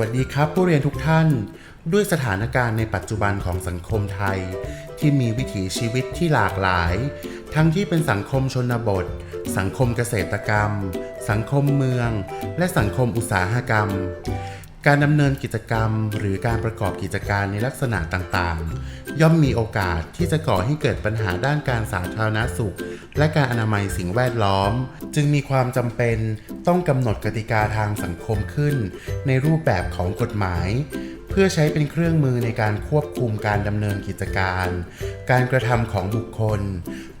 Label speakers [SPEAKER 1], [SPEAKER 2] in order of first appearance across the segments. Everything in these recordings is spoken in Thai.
[SPEAKER 1] วัสดีครับผู้เรียนทุกท่าน ด้วยสถานการณ์ในปัจจุบันของสังคมไทย ที่มีวิถีชีวิตที่หลากหลาย ทั้งที่เป็นสังคมชนบท สังคมเกษตรกรรม สังคมเมือง และสังคมอุตสาหกรรม การดำเนินกิจกรรม หรือการประกอบกิจการในลักษณะต่างๆ ย่อมมีโอกาสที่จะก่อให้เกิดปัญหาด้านการสาธารณสุข และการอนามัยสิ่งแวดล้อม จึงมีความจำเป็นต้องกำหนดกติกาทางสังคมขึ้น ในรูปแบบของกฎหมาย พื่อใช้เป็นเครื่องมือในการควบคุมการดำเนินกิจการ การกระทำของบุคคล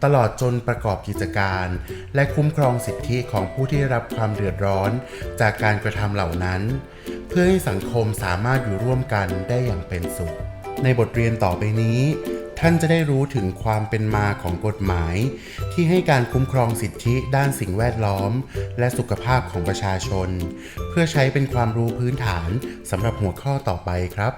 [SPEAKER 1] ตลอดจนประกอบกิจการ และคุ้มครองสิทธิของผู้ที่ได้รับความเดือดร้อน จากการกระทำเหล่านั้น เพื่อให้สังคมสามารถอยู่ร่วมกันได้อย่างเป็นสุข ในบทเรียนต่อไปนี้ ท่านจะได้รู้ถึงความเป็นมาของกฎหมาย ที่ให้การคุ้มครองสิทธิด้านสิ่งแวดล้อม และสุขภาพของประชาชน เพื่อใช้เป็นความรู้พื้นฐานสำหรับหัวข้อต่อไปครับ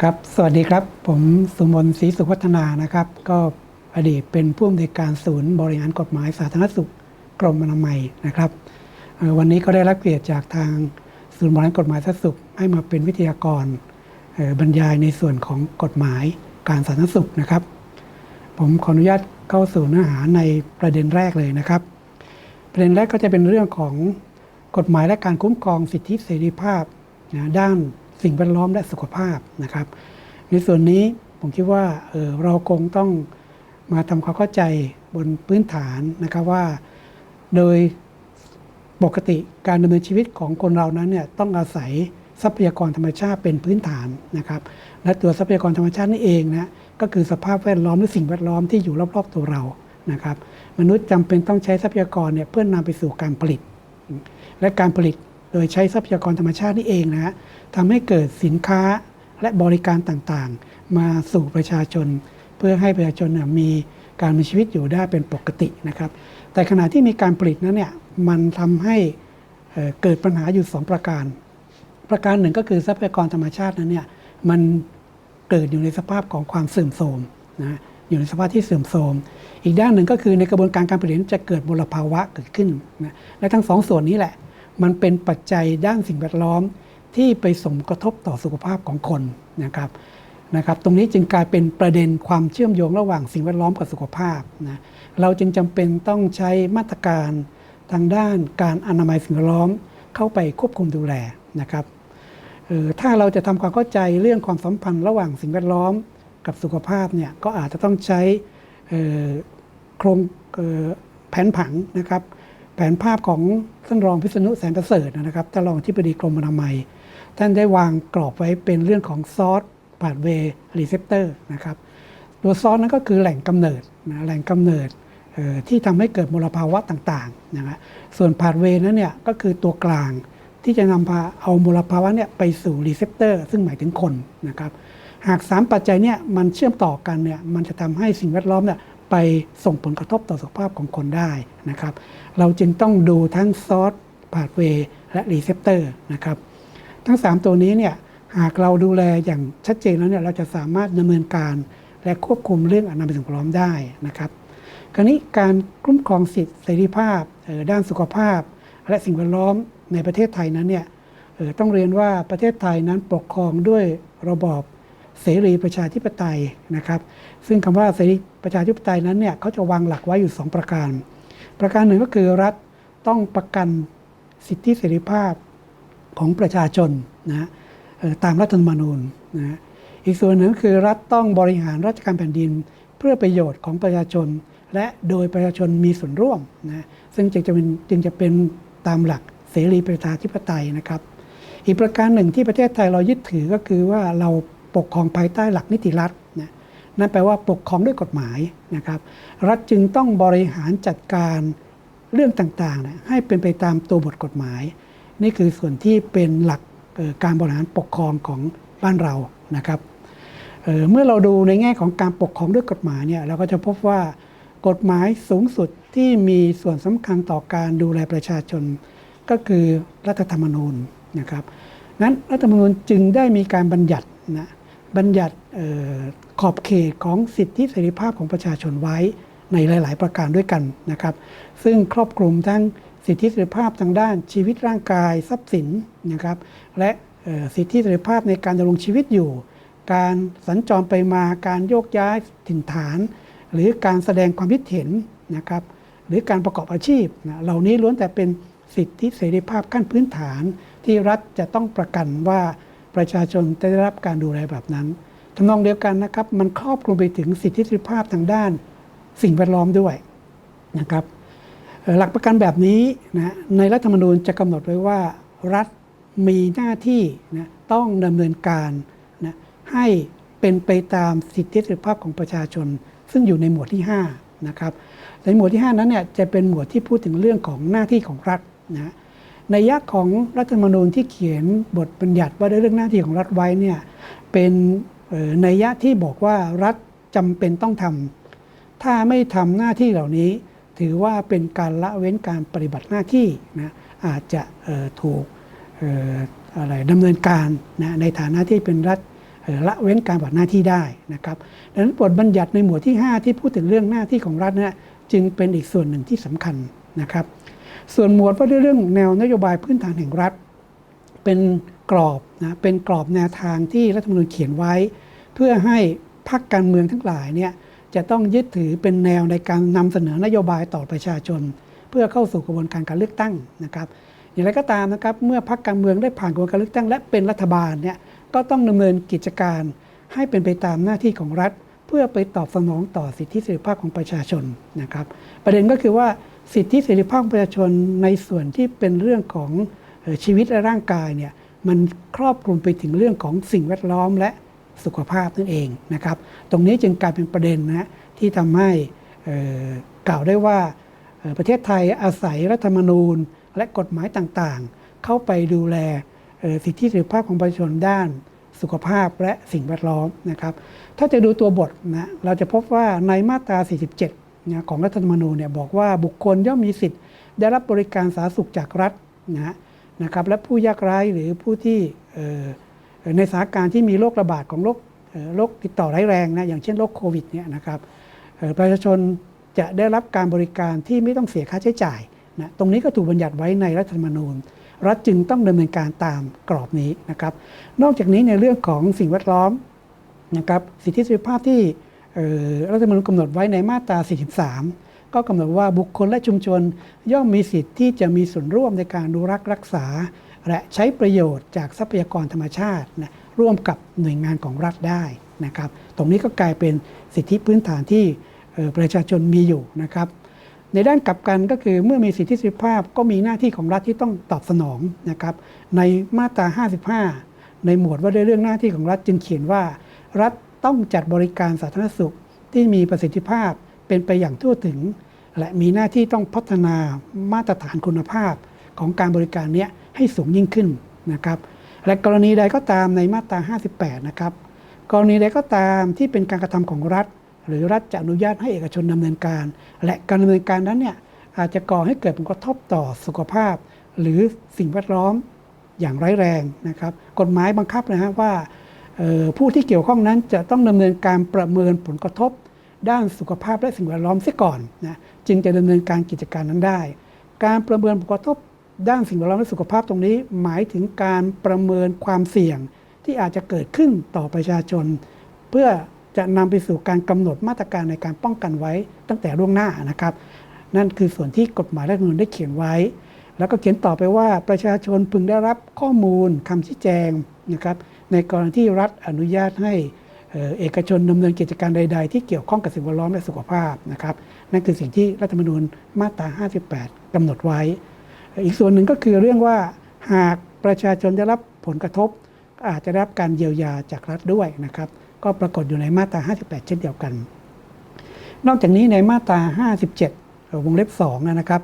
[SPEAKER 2] ครับ สวัสดีครับ ผมสุมนศรีสุขวัฒนานะครับ ก็อดีตเป็นผู้อำนวยการศูนย์บริหารกฎหมายสาธารณสุข กรมอนามัยนะครับ วันนี้ก็ได้รับเกียรติจากทางศูนย์บริหารกฎหมายสาธารณสุข ให้มาเป็นวิทยากรบรรยายในส่วนของกฎหมายการสาธารณสุขนะครับ ผมขออนุญาตเข้าสู่เนื้อหาในประเด็นแรกเลยนะครับ ประเด็นแรกก็จะเป็นเรื่องของกฎหมายและการคุ้มครองสิทธิเสรีภาพนะด้านสิ่งแวดล้อมและสุขภาพนะครับ ในส่วนนี้ผมคิดว่าเออเราคงต้องมาทำความเข้าใจบนพื้นฐานนะครับว่า โดยปกติการดำเนินชีวิตของคนเรานั้นเนี่ยต้องอาศัยทรัพยากรธรรมชาติเป็นพื้นฐานนะครับ และตัวทรัพยากรธรรมชาตินี่เองนะก็คือสภาพแวดล้อมหรือสิ่งแวดล้อมที่อยู่รอบๆตัวเรานะครับ มนุษย์จำเป็นต้องใช้ทรัพยากรเนี่ยเพื่อนำไปสู่การผลิต และการผลิตโดยใช้ทรัพยากรธรรมชาตินี่เองนะฮะทำให้เกิดสินค้าและบริการต่างๆ มาสู่ประชาชน เพื่อให้ประชาชนมี การมีชีวิตอยู่ได้เป็นปกตินะครับ แต่ขณะที่มีการผลิตนั้นเนี่ยมันทำให้เอ่อเกิดปัญหาอยู่ 2 ประการ ประการหนึ่งก็คือทรัพยากรธรรมชาตินั้นเนี่ยมันเกิดอยู่ในสภาพของความเสื่อมโทรมนะอยู่ในสภาพที่เสื่อมโทรม อีกด้านหนึ่งก็คือในกระบวนการการผลิตจะเกิดมลภาวะเกิดขึ้นนะและทั้งสองส่วนนี้แหละ มันเป็นปัจจัยด้านสิ่งแวดล้อมที่ไปส่งกระทบต่อสุขภาพของคนนะครับ นะครับตรงนี้จึงกลายเป็นประเด็นความเชื่อมโยงระหว่างสิ่งแวดล้อมกับสุขภาพนะเราจึงจำเป็นต้องใช้มาตรการทางด้านการอนามัยสิ่งแวดล้อมเข้าไปควบคุมดูแลนะครับออถ้าเราจะทำความเข้าใจเรื่องความสัมพันธ์ระหว่างสิ่งแวดล้อมกับสุขภาพเนี่ยก็อาจจะต้องใช้โครงออแผนผังนะครับ แผนภาพของท่านรองพิษณุแสงประเสริฐนะครับท่านรองที่ปดีกรมอนามัย ท่านได้วางกรอบไว้เป็นเรื่องของซอส พาดเวย์รีเซพเตอร์นะครับตัวซอสนั้นก็คือแหล่งกำเนิดนะแหล่งกำเนิดที่ทำให้เกิดมลภาวะต่างๆนะฮะส่วนพาดเวย์นั้นเนี่ยก็คือตัวกลางที่จะนำพาเอามลภาวะเนี่ยไปสู่รีเซพเตอร์ซึ่งหมายถึงคนนะครับหาก 3 ปัจจัยเนี่ยมันเชื่อมต่อกันเนี่ยมันจะทำให้สิ่งแวดล้อมเนี่ยไปส่งผลกระทบต่อสุขภาพของคนได้นะครับเราจึงต้องดูทั้งซอสพาดเวย์และรีเซพเตอร์นะครับทั้ง 3 ตัวนี้เนี่ย หากเราดูแลอย่างชัดเจนแล้วเนี่ยเราจะสามารถดำเนินการและควบคุมเรื่องอนามัยสิ่งแวดล้อมได้นะครับ คราวนี้การคุ้มครองสิทธิเสรีภาพด้านสุขภาพ และสิ่งแวดล้อมในประเทศไทยนั้นเนี่ยต้องเรียนว่าประเทศไทยนั้นปกครองด้วยระบอบเสรีประชาธิปไตยนะครับ ซึ่งคำว่าเสรีประชาธิปไตยนั้นเนี่ยเขาจะวางหลักไว้อยู่ 2 ประการ ประการหนึ่งก็คือรัฐต้องประกันสิทธิเสรีภาพของประชาชนนะฮะ ตามรัฐธรรมนูญนะฮะอีกส่วนหนึ่งคือรัฐต้องบริหารราชการแผ่นดิน เพื่อประโยชน์ของประชาชน และโดยประชาชนมีส่วนร่วมนะซึ่งจึงจะเป็นจึงจะเป็นตามหลักเสรีประชาธิปไตยนะครับ อีกประการหนึ่งที่ประเทศไทยเรายึดถือก็คือว่าเราปกครองภายใต้หลักนิติรัฐนะนั่นแปลว่าปกครองด้วยกฎหมายนะครับ รัฐจึงต้องบริหารจัดการเรื่องต่างๆนะให้เป็นไปตามตัวบทกฎหมาย นี่คือส่วนที่เป็นหลัก การบริหารปกครองของบ้านเรานะครับเเมื่อเราดูในแง่ของการปกครองด้วยกฎหมายเนี่ยเราก็จะพบว่ากฎหมายสูงสุดที่มีส่วนสำคัญต่อการดูแลประชาชน ก็คือรัฐธรรมนูญนะครับนั้นรัฐธรรมนูญจึงได้มีการบัญญัตินะบัญญัติออขอบเขตของสิทธิเสรีภาพของประชาชนไว้ในหลาย ๆ ประการด้วยกันนะครับ ซึ่งครอบคลุมทั้ง สิทธิเสรีภาพทางด้านชีวิตร่างกายทรัพย์สินนะครับ และสิทธิเสรีภาพในการดำรงชีวิตอยู่ การสัญจรไปมาการโยกย้ายถิ่นฐาน หรือการแสดงความคิดเห็นนะครับหรือการประกอบอาชีพนะเหล่านี้ล้วนแต่เป็นสิทธิเสรีภาพขั้นพื้นฐาน ที่รัฐจะต้องประกันว่าประชาชนจะได้รับการดูแลแบบนั้นทำนองเดียวกันนะครับ มันครอบคลุมไปถึงสิทธิเสรีภาพทางด้านสิ่งแวดล้อมด้วยนะครับ หลักประกันแบบนี้นะในรัฐธรรมนูญจะกำหนดไว้ว่ารัฐมีหน้าที่นะต้องดำเนินการนะให้เป็นไปตามสิทธิเสรีภาพของประชาชน ซึ่งอยู่ในหมวดที่5นะครับในหมวดที่ 5 นั้นเนี่ยจะเป็นหมวดที่พูดถึงเรื่องของหน้าที่ของรัฐนะในยักษ์ของรัฐธรรมนูญที่เขียนบทบัญญัติว่าด้วยเรื่องหน้าที่ของรัฐไว้เนี่ยเป็นในยะที่บอกว่ารัฐจำเป็นต้องทำถ้าไม่ทำหน้าที่เหล่านี้ ถือว่าเป็นการละเว้นการปฏิบัติหน้าที่นะอาจจะถูกอะไรดำเนินการนะในฐานะที่เป็นรัฐละเว้นการปฏิบัติหน้าที่ได้นะครับดังนั้นบทบัญญัติในหมวดที่ 5 ที่พูดถึงเรื่องหน้าที่ของรัฐนะจึงเป็นอีกส่วนหนึ่งที่สำคัญนะครับ ส่วนหมวดว่าด้วยเรื่องแนวนโยบายพื้นฐานแห่งรัฐ เป็นกรอบนะเป็นกรอบแนวทางที่รัฐธรรมนูญเขียนไว้ เพื่อให้พรรคการเมืองทั้งหลายเนี่ย จะต้องยึดถือเป็นแนวในการนำเสนอนโยบายต่อประชาชน เพื่อเข้าสู่กระบวนการการเลือกตั้งนะครับ อย่างไรก็ตามนะครับเมื่อพรรคการเมืองได้ผ่านกระบวนการเลือกตั้งและเป็นรัฐบาลเนี่ยก็ต้องดำเนินกิจการให้เป็นไปตามหน้าที่ของรัฐ เพื่อไปตอบสนองต่อสิทธิเสรีภาพของประชาชนนะครับ ประเด็นก็คือว่าสิทธิเสรีภาพของประชาชนในส่วนที่เป็นเรื่องของชีวิตและร่างกายเนี่ยมันครอบคลุมไปถึงเรื่องของสิ่งแวดล้อมและ สุขภาพนั่นเองนะครับ ตรงนี้จึงกลายเป็นประเด็นนะที่ทำให้กล่าวได้ว่าประเทศไทยอาศัยรัฐธรรมนูญและกฎหมายต่างๆ เข้าไปดูแลสิทธิเสรีภาพของประชาชนด้านสุขภาพและสิ่งแวดล้อมนะครับ ถ้าจะดูตัวบทนะเราจะพบว่าในมาตรา 47นะของรัฐธรรมนูญเนี่ยบอกว่าบุคคลย่อมมีสิทธิ์ ได้รับบริการสาธารณสุขจากรัฐนะนะครับและผู้ยากไร้หรือผู้ที่ ในสถานการณ์ที่มีโรคระบาดของโรคโรคติดต่อร้ายแรงนะอย่างเช่นโรคโควิดเนี่ยนะครับประชาชนจะได้รับการบริการที่ไม่ต้องเสียค่าใช้จ่ายนะตรงนี้ก็ถูกบัญญัติไว้ในรัฐธรรมนูญ รัฐจึงต้องดำเนินการตามกรอบนี้นะครับ นอกจากนี้ในเรื่องของสิ่งแวดล้อมนะครับสิทธิเสรีภาพที่รัฐธรรมนูญกำหนดไว้ในมาตรา 43 ก็กำหนดว่าบุคคลและชุมชนย่อมมีสิทธิ์ที่จะมีส่วนร่วมในการดูรักรักษา และใช้ประโยชน์จากทรัพยากรธรรมชาตินะร่วมกับหน่วยงานของรัฐได้นะครับ ตรงนี้ก็กลายเป็นสิทธิพื้นฐานที่ประชาชนมีอยู่นะครับ ในด้านกลับกันก็คือเมื่อมีสิทธิเสรีภาพก็มีหน้าที่ของรัฐที่ต้องตอบสนองนะครับ ในมาตรา 55 ในหมวดว่าด้วยเรื่องหน้าที่ของรัฐจึงเขียนว่า รัฐต้องจัดบริการสาธารณสุขที่มีประสิทธิภาพเป็นไปอย่างทั่วถึง และมีหน้าที่ต้องพัฒนามาตรฐานคุณภาพของการบริการเนี้ย ให้สูงยิ่งขึ้นนะครับ และกรณีใดก็ตามในมาตรา 58 นะครับ กรณีใดก็ตามที่เป็นการกระทำของรัฐ หรือรัฐจะอนุญาตให้เอกชนดำเนินการ และการดำเนินการนั้นเนี่ยอาจจะก่อให้เกิดผลกระทบต่อสุขภาพ หรือสิ่งแวดล้อมอย่างร้ายแรงนะครับ กฎหมายบังคับนะฮะว่าออผู้ที่เกี่ยวข้องนั้นจะต้องดำเนินการประเมินผลกระทบ ด้านสุขภาพและสิ่งแวดล้อมเสียก่อนนะจึงจะดำเนินการกิจการนั้นได้ การประเมินผลกระทบ ด้านสิ่งแวดล้อมและสุขภาพตรงนี้ หมายถึงการประเมินความเสี่ยงที่อาจจะเกิดขึ้นต่อประชาชน เพื่อจะนำไปสู่การกำหนดมาตรการในการป้องกันไว้ตั้งแต่ล่วงหน้านะครับ นั่นคือส่วนที่กฎหมายรัฐธรรมนูญได้เขียนไว้ แล้วก็เขียนต่อไปว่าประชาชนพึงได้รับข้อมูลคำชี้แจงนะครับในกรณีที่รัฐอนุญาตให้เอกชนดำเนินกิจการใด ๆ ที่เกี่ยวข้องกับสิ่งแวดล้อมและสุขภาพนะครับนั่นคือสิ่งที่รัฐธรรมนูญมาตรา 58กำหนดไว้ อีกส่วนหนึ่งก็คือเรื่องว่าหากประชาชนได้รับผลกระทบ อาจจะได้รับการเยียวยาจากรัฐด้วยนะครับ ก็ปรากฏอยู่ในมาตรา 58 เช่นเดียวกัน นอกจากนี้ในมาตรา 57 วงเล็บ2นะครับ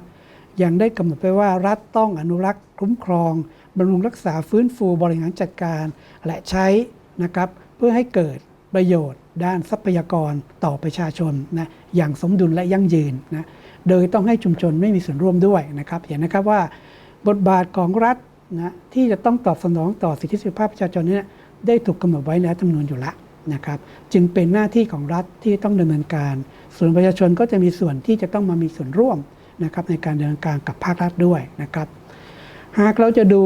[SPEAKER 2] ยังได้กำหนดไว้ว่ารัฐต้องอนุรักษ์คุ้มครองบำรุงรักษาฟื้นฟูบริหารจัดการและใช้นะครับเพื่อให้เกิดประโยชน์ด้านทรัพยากรต่อประชาชนนะอย่างสมดุลและยั่งยืนนะ โดยต้องให้ชุมชนไม่มีส่วนร่วมด้วยนะครับ เห็นนะครับว่าบทบาทของรัฐนะที่จะต้องตอบสนองต่อสิทธิเสรีภาพประชาชนนี่ยได้ถูกกำหนดไว้ในรัฐธรรมนูญอยู่ล้วนะครับ จึงเป็นหน้าที่ของรัฐที่ต้องดำเนินการ ส่วนประชาชนก็จะมีส่วนที่จะต้องมามีส่วนร่วมนะครับในการดำเนินการกับภาครัฐด้วยนะครับ หากเราจะดู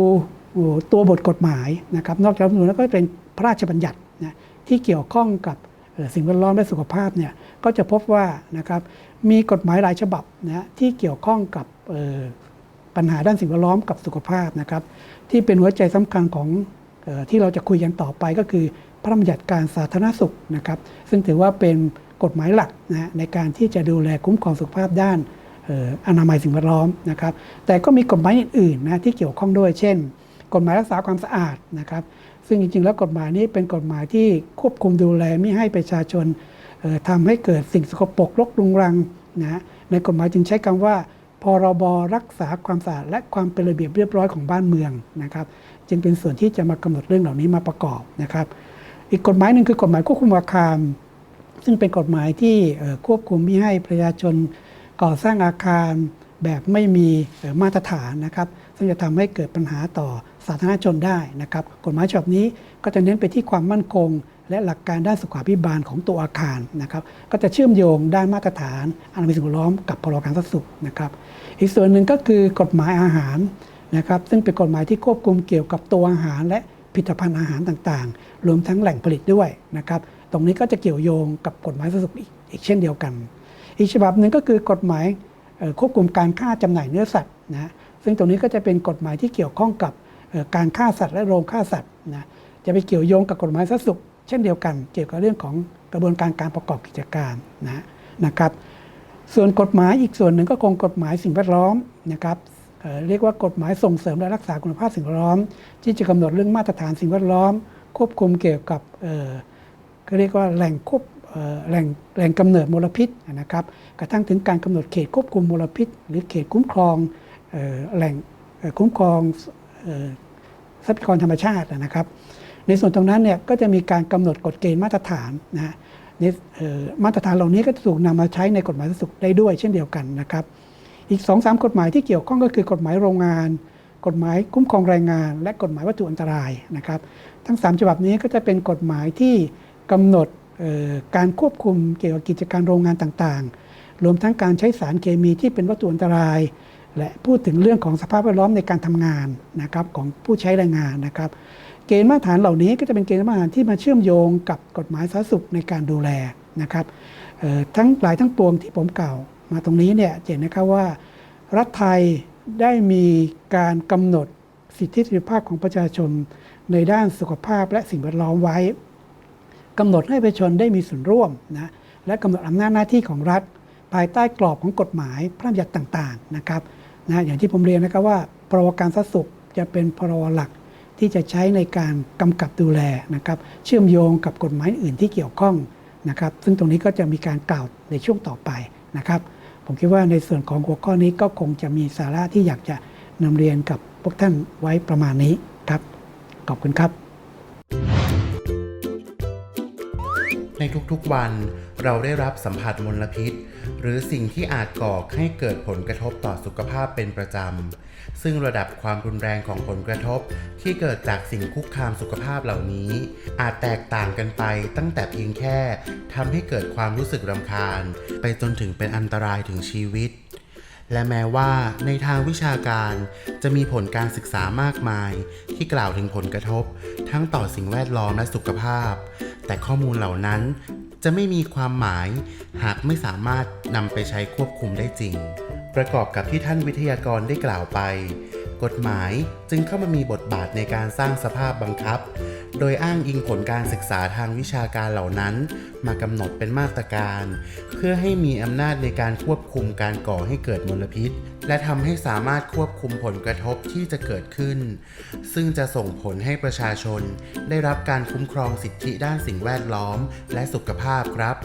[SPEAKER 2] ตัวบทกฎหมายนะครับ นอกจากรัฐธรรมนูญแล้วก็เป็นพระราชบัญญัตินะที่เกี่ยวข้องกับ สิ่งแวดล้อมและสุขภาพเนี่ยก็จะพบว่านะครับมีกฎหมายหลายฉบับนะที่เกี่ยวข้องกับปัญหาด้านสิ่งแวดล้อมกับสุขภาพนะครับที่เป็นหัวใจสำคัญของออที่เราจะคุยกันต่อไปก็คือพระราชบัญญัติการสาธารณสุขนะครับ ซึ่งถือว่าเป็นกฎหมายหลักนะในการที่จะดูแลคุ้มครองสุขภาพด้านอออนามัยสิ่งแวดล้อมนะครับ แต่ก็มีกฎหมายอื่นๆนะที่เกี่ยวข้องด้วย เช่น กฎหมายรักษาความสะอาดนะครับ ซึ่งจริงๆ แล้วกฎหมายนี้เป็นกฎหมายที่ควบคุมดูแลไม่ให้ประชาชนออทำให้เกิดสิ่งสกปรกรกรุงรังนะในกฎหมายจึงใช้คำว่าพรบรักษาความสะอาดและความเป็นระเบียบเรียบร้อยของบ้านเมืองนะครับ จึงเป็นส่วนที่จะมากำหนดเรื่องเหล่านี้มาประกอบนะครับ อีกกฎหมายหนึ่งคือกฎหมายควบคุมอาคาร ซึ่งเป็นกฎหมายที่ควบคุมไม่ให้ประชาชนก่อสร้างอาคารแบบไม่มีมาตรฐานนะครับ ซึ่งจะทำให้เกิดปัญหาต่อสาธารณชนได้นะครับกฎหมายฉบับนี้ก็จะเน้นไปที่ความมั่นคง และหลักการด้านสุขาภิบาลของตัวอาคารนะครับก็จะเชื่อมโยงด้านมาตรฐานอนามัยสิ่งแวดล้อมกับพรบการสาธารณสุขนะครับอีกส่วนหนึ่งก็คือกฎหมายอาหารนะครับซึ่งเป็นกฎหมายที่ควบคุมเกี่ยวกับตัวอาหาร และผลิตภัณฑ์อาหารต่างๆ รวมทั้งแหล่งผลิตด้วยนะครับตรงนี้ก็จะเกี่ยวโยงกับกฎหมายสาธารณสุขอีกเช่นเดียวกัน อีกฉบับหนึ่งก็คือกฎหมายควบคุมการฆ่าจำหน่ายเนื้อสัตว์นะ ซึ่งตรงนี้ก็จะเป็นกฎหมายที่เกี่ยวข้องกับการฆ่าสัตว์และโรงฆ่าสัตว์นะจะไปเกี่ยวโยงกับกฎหมายสาธารณสุข เช่นเดียวกัน เกี่ยวกับเรื่องของกระบวนการการประกอบกิจการนะนะครับ ส่วนกฎหมายอีกส่วนหนึ่งก็คงกฎหมายสิ่งแวดล้อมนะครับเเรียกว่ากฎหมายส่งเสริมและรักษาคุณภาพสิ่งแวดล้อม ที่จะกำหนดเรื่องมาตรฐานสิ่งแวดล้อม ควบคุมเกี่ยวกับเอ่อก็เรียกว่าแหล่งควบแหล่งแหล่งกำเนิดมลพิษนะครับ กระทั่งถึงการกำหนดเขตควบคุมมลพิษ หรือเขตคุ้มครอง แหล่งคุ้มครองทรัพยากรธรรมชาตินะครับ ในส่วนตรงนั้นเนี่ยก็จะมีการกำหนดกฎเกณฑ์มาตรฐานนะมาตรฐานเหล่านี้ก็จะถูกนำมาใช้ในกฎหมายสุขได้ด้วยเช่นเดียวกันนะครับ อีก2อสกฎหมายที่เกี่ยวข้องก็คือกฎหมายโรงงาน กฎหมายคุ้มครองแรงงาน และกฎหมายวัตถุอันตรายนะครับ ทั้ง 3 ฉบับนี้ก็จะเป็นกฎหมายที่กำหนดการควบคุมเกี่ยวกับกิจการโรงงานต่างๆ รวมทั้งการใช้สารเคมีที่เป็นวัตถุอันตราย และพูดถึงเรื่องของสภาพแวดล้อมในการทำงานนะครับของผู้ใช้แรงงานนะครับ เกณฑ์มาตรฐานเหล่านี้ก็จะเป็นเกณฑ์มาตรฐานที่มาเชื่อมโยงกับกฎหมายสาธารณสุขในการดูแลนะครับทั้งหลายทั้งปวงที่ผมกล่าวมาตรงนี้เนี่ยเห็นนะครับว่า รัฐไทยได้มีการกำหนดสิทธิเสรีภาพของประชาชนในด้านสุขภาพและสิ่งแวดล้อมไว้กำหนดให้ประชาชนได้มีส่วนร่วมนะและกำหนดอำนาจหน้าที่ของรัฐ ภายใต้กรอบของกฎหมายพระราชบัญญัติต่าง ๆ นะครับ นะอย่างที่ผมเรียนนะครับว่าพรบการสาธารณสุขจะเป็นพรบหลักที่จะใช้ในการกำกับดูแลนะครับ เชื่อมโยงกับกฎหมายอื่นที่เกี่ยวข้องนะครับ ซึ่งตรงนี้ก็จะมีการกล่าวในช่วงต่อไปนะครับ ผมคิดว่าในส่วนของหัวข้อนี้ก็คงจะมีสาระที่อยากจะนำเรียนกับพวกท่านไว้ประมาณนี้ครับ ขอบคุณครับ
[SPEAKER 1] ในทุกๆวัน เราได้รับสัมผัสมลพิษ หรือสิ่งที่อาจก่อให้เกิดผลกระทบต่อสุขภาพเป็นประจำ ซึ่งระดับความรุนแรงของผลกระทบ ที่เกิดจากสิ่งคุกคามสุขภาพเหล่านี้ อาจแตกต่างกันไปตั้งแต่เพียงแค่ทำให้เกิดความรู้สึกรำคาญ ไปจนถึงเป็นอันตรายถึงชีวิตและแม้ว่าในทางวิชาการจะมีผลการศึกษามากมาย ที่กล่าวถึงผลกระทบ ทั้งต่อสิ่งแวดล้อมและสุขภาพ แต่ข้อมูลเหล่านั้นจะไม่มีความหมายหากไม่สามารถนำไปใช้ควบคุมได้จริง ประกอบกับที่ท่านวิทยากรได้กล่าวไป กฎหมายจึงเข้ามามีบทบาทในการสร้างสภาพบังคับ โดยอ้างอิงผลการศึกษาทางวิชาการเหล่านั้น มากำหนดเป็นมาตรการ เพื่อให้มีอำนาจในการควบคุมการก่อให้เกิดมลพิษ และทำให้สามารถควบคุมผลกระทบที่จะเกิดขึ้น ซึ่งจะส่งผลให้ประชาชน ได้รับการคุ้มครองสิทธิด้านสิ่งแวดล้อม และสุขภาพครับ